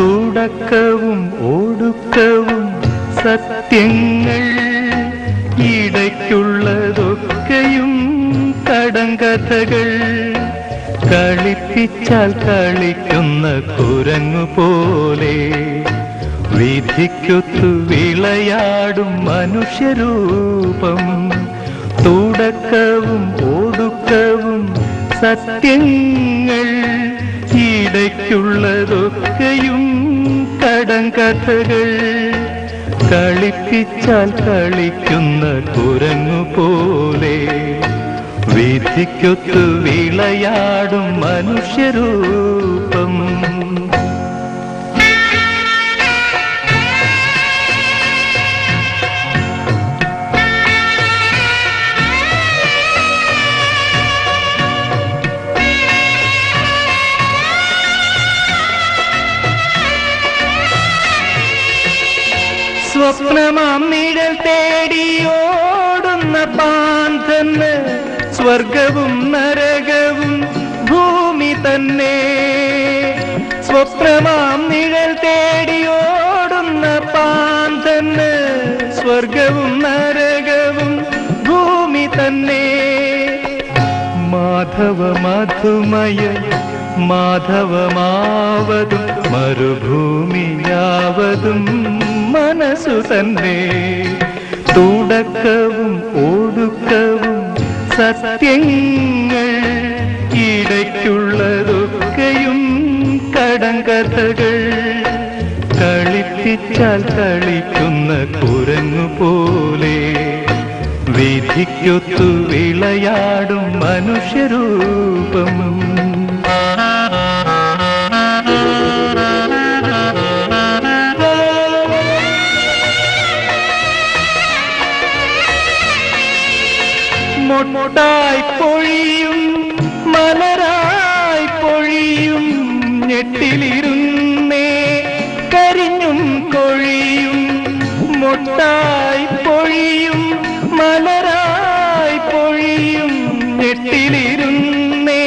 തുടക്കവും ഒടുക്കവും സത്യങ്ങൾ ഇടയ്ക്കുള്ളതൊക്കെയും കടങ്കഥകൾ കളിപ്പിച്ചാൽ കളിക്കുന്ന കുരങ്ങു പോലെ വിധിക്കൊത്തു വിളയാടും മനുഷ്യരൂപം. തുടക്കവും ഒടുക്കവും സത്യങ്ങൾ ഇടയ്ക്കുള്ളതൊക്കെയും കടങ്കഥകൾ കളിപ്പിച്ചാൽ കളിക്കുന്ന കുരങ്ങു പോലെ വിധിക്കൊത്തു വിളയാടും മനുഷ്യരൂപം. സ്വപ്നമാം നിഴൽ തേടിയോടുന്ന പാന്തന്ന് സ്വർഗവും നരകവും ഭൂമി തന്നെ. സ്വപ്നമാം നിഴൽ തേടിയോടുന്ന പാന്തന്ന് സ്വർഗവും നരകവും ഭൂമി തന്നെ. മാധവ മധുമയ മാധവമാവതും മരുഭൂമിയാവതും മനസ്സു തന്നെ. തുടക്കവും ഒടുക്കവും സത്യങ്ങൾ ഇടയ്ക്കുള്ളതൊക്കെയും കടങ്കഥകൾ. കളിപ്പിച്ചാൽ കളിക്കുന്ന കുരങ്ങു പോലെ വിധിക്കൊത്തു വിളയാടും മനുഷ്യരൂപം. മൊട്ടായി പൊഴിയും മലരായി പൊഴിയും ഞെട്ടിലിരുന്നേ കരിഞ്ഞും കൊഴിയും. മൊട്ടായി പൊഴിയും മലരായി പൊഴിയും ഞെട്ടിലിരുന്നേ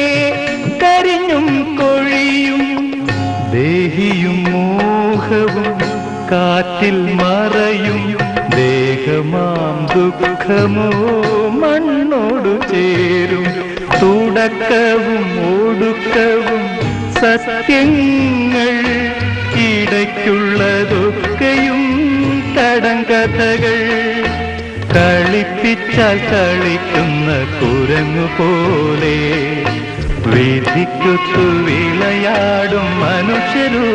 കരിഞ്ഞും കൊഴിയും. ദേഹിയും മോഹവും കാറ്റിൽ മറയും ദേഹമാം ദുഃഖമോ മണ്ണോടു ചേരും. തുടക്കവും ഒടുക്കവും സത്യങ്ങൾ ഇടയ്ക്കുള്ളതൊക്കെയും കഥകൾ. കളിപ്പിച്ചാൽ കളിക്കുന്ന കുരങ്ങു പോലെ വിധിക്കൊത്തു വിളയാടും മനുഷ്യരൂ